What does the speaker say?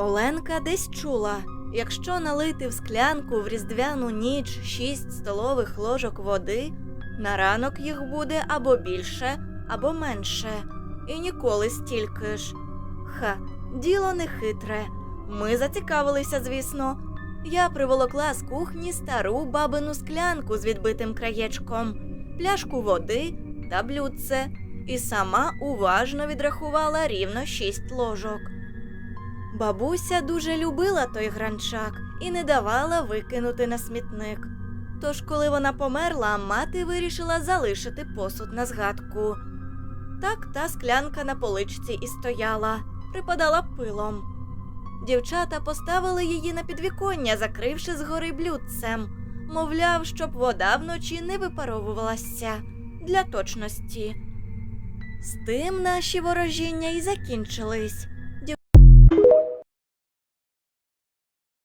Оленка десь чула, якщо налити в склянку в різдвяну ніч шість столових ложок води, на ранок їх буде або більше, або менше, і ніколи стільки ж. Ха, діло не хитре. Ми зацікавилися, звісно. Я приволокла з кухні стару бабину склянку з відбитим краєчком, пляшку води та блюдце, і сама уважно відрахувала рівно шість ложок. Бабуся дуже любила той гранчак і не давала викинути на смітник. Тож, коли вона померла, мати вирішила залишити посуд на згадку. Так та склянка на поличці і стояла, припадала пилом. Дівчата поставили її на підвіконня, закривши згори блюдцем, мовляв, щоб вода вночі не випаровувалася для точності. З тим наші ворожіння і закінчились.